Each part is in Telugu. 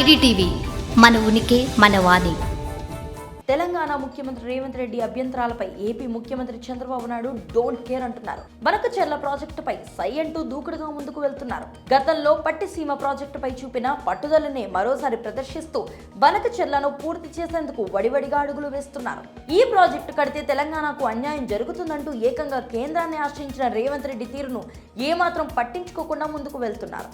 ఐడిటీవీ మన ఉనికి మన వాణి. తెలంగాణ ముఖ్యమంత్రి రేవంత్ రెడ్డి అభ్యంతరాలపై ఏపీ ముఖ్యమంత్రి చంద్రబాబు నాయుడు డోంట్ కేర్ అంటున్నారు. బనకచెర్ల ప్రాజెక్టుపై సై అంటూ దూకుడుగా ముందుకు వెళ్తున్నారు. గతంలో పట్టిసీమ ప్రాజెక్టుపై చూపిన పట్టుదలనే మరోసారి ప్రదర్శిస్తూ బనకచెర్లను పూర్తి చేసేందుకు వడివడిగా అడుగులు వేస్తున్నారు. ఈ ప్రాజెక్టు కడితే తెలంగాణకు అన్యాయం జరుగుతుందంటూ ఏకంగా కేంద్రాన్ని ఆశ్రయించిన రేవంత్ రెడ్డి తీరును ఏమాత్రం పట్టించుకోకుండా ముందుకు వెళ్తున్నారు.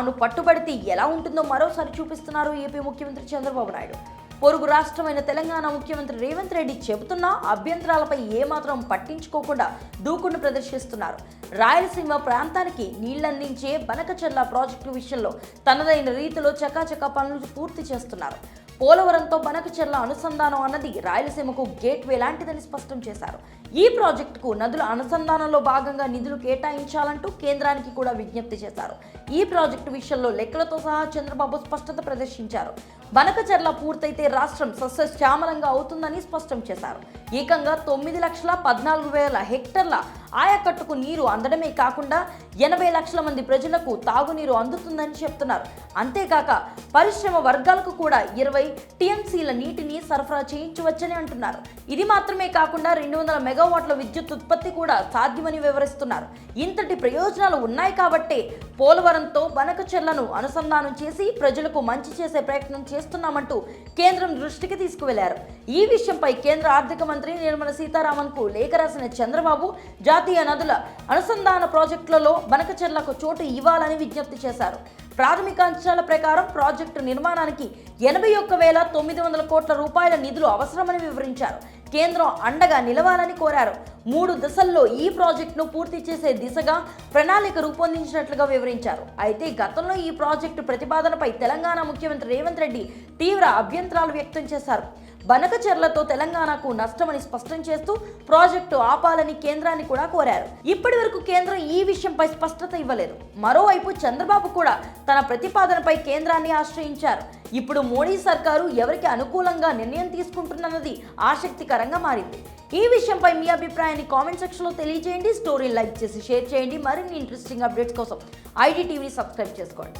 తాను పట్టుబడితే ఎలా ఉంటుందో మరోసారి చూపిస్తున్నారు ఏపీ ముఖ్యమంత్రి చంద్రబాబు నాయుడు. పొరుగు రాష్ట్రమైన తెలంగాణ ముఖ్యమంత్రి రేవంత్ రెడ్డి చెబుతున్నా అభ్యంతరాలపై ఏమాత్రం పట్టించుకోకుండా దూకుడు ప్రదర్శిస్తున్నారు. రాయలసీమ ప్రాంతానికి నీళ్ళందించే బనకచెర్ల ప్రాజెక్టు విషయంలో తనదైన రీతిలో చకాచకా పనులు పూర్తి చేస్తున్నారు. పోలవరంతో బనకచెర్ల అనుసంధానం అన్నది రాయలసీమకు గేట్వే లాంటిదని స్పష్టం చేశారు. ఈ ప్రాజెక్టుకు నదుల అనుసంధానంలో భాగంగా నిధులు కేటాయించాలంటూ కేంద్రానికి కూడా విజ్ఞప్తి చేశారు. ఈ ప్రాజెక్టు విషయంలో లెక్కలతో సహా చంద్రబాబు స్పష్టత ప్రదర్శించారు. బనకచెర్ల పూర్తయితే రాష్ట్రం సస్యశ్యామలంగా అవుతుందని స్పష్టం చేశారు. ఏకంగా తొమ్మిది లక్షల పద్నాలుగు వేల హెక్టర్ల ఆయకట్టుకు నీరు అందడమే కాకుండా ఎనభై లక్షల మంది ప్రజలకు తాగునీరు అందుతుందని చెప్తున్నారు. అంతేకాక పరిశ్రమ వర్గాలకు కూడా ఇరవై టీఎంసీల నీటిని సరఫరా చేయించవచ్చని అంటున్నారు. ఇది మాత్రమే కాకుండా రెండు వందల మెగావాట్ల విద్యుత్ ఉత్పత్తి కూడా సాధ్యమని వివరిస్తున్నారు. ఇంతటి ప్రయోజనాలు ఉన్నాయి కాబట్టే పోలవరంతో వనకచెర్లను అనుసంధానం చేసి ప్రజలకు మంచి చేసే ప్రయత్నం చేస్తున్నామంటూ కేంద్రం దృష్టికి తీసుకువెళ్ళారు. ఈ విషయంపై కేంద్ర ఆర్థిక మంత్రి నిర్మలా సీతారామన్కు లేఖ రాసిన చంద్రబాబు జాతీయ నదుల అనుసంధాన ప్రాజెక్టులలో బనకచెర్లకు చోటు ఇవ్వాలని విజ్ఞప్తి చేశారు. ప్రాథమిక అంచనాల ప్రకారం ప్రాజెక్టు నిర్మాణానికి ఎనభై ఒక్క వేల తొమ్మిది వందల కోట్ల రూపాయల నిధులు అవసరమని వివరించారు. కేంద్రం అండగా నిలవాలని కోరారు. మూడు దశల్లో ఈ ప్రాజెక్టును పూర్తి చేసే దిశగా ప్రణాళిక రూపొందించినట్లుగా వివరించారు. అయితే గతంలో ఈ ప్రాజెక్టు ప్రతిపాదనపై తెలంగాణ ముఖ్యమంత్రి రేవంత్ రెడ్డి తీవ్ర అభ్యంతరాలు వ్యక్తం చేశారు. బనకచెర్లతో తెలంగాణకు నష్టమని స్పష్టం చేస్తూ ప్రాజెక్టు ఆపాలని కేంద్రాన్ని కూడా కోరారు. ఇప్పటి వరకు కేంద్రం ఈ విషయంపై స్పష్టత ఇవ్వలేదు. మరోవైపు చంద్రబాబు కూడా తన ప్రతిపాదనపై కేంద్రాన్ని ఆశ్రయించారు. ఇప్పుడు మోడీ సర్కారు ఎవరికి అనుకూలంగా నిర్ణయం తీసుకుంటున్నది ఆసక్తికరంగా మారింది. ఈ విషయంపై మీ అభిప్రాయాన్ని కామెంట్ సెక్షన్లో తెలియజేయండి. స్టోరీ లైక్ చేసి షేర్ చేయండి. మరిన్ని ఇంట్రెస్టింగ్ అప్డేట్స్ కోసం ఐడి టీవీని సబ్స్క్రైబ్ చేసుకోండి.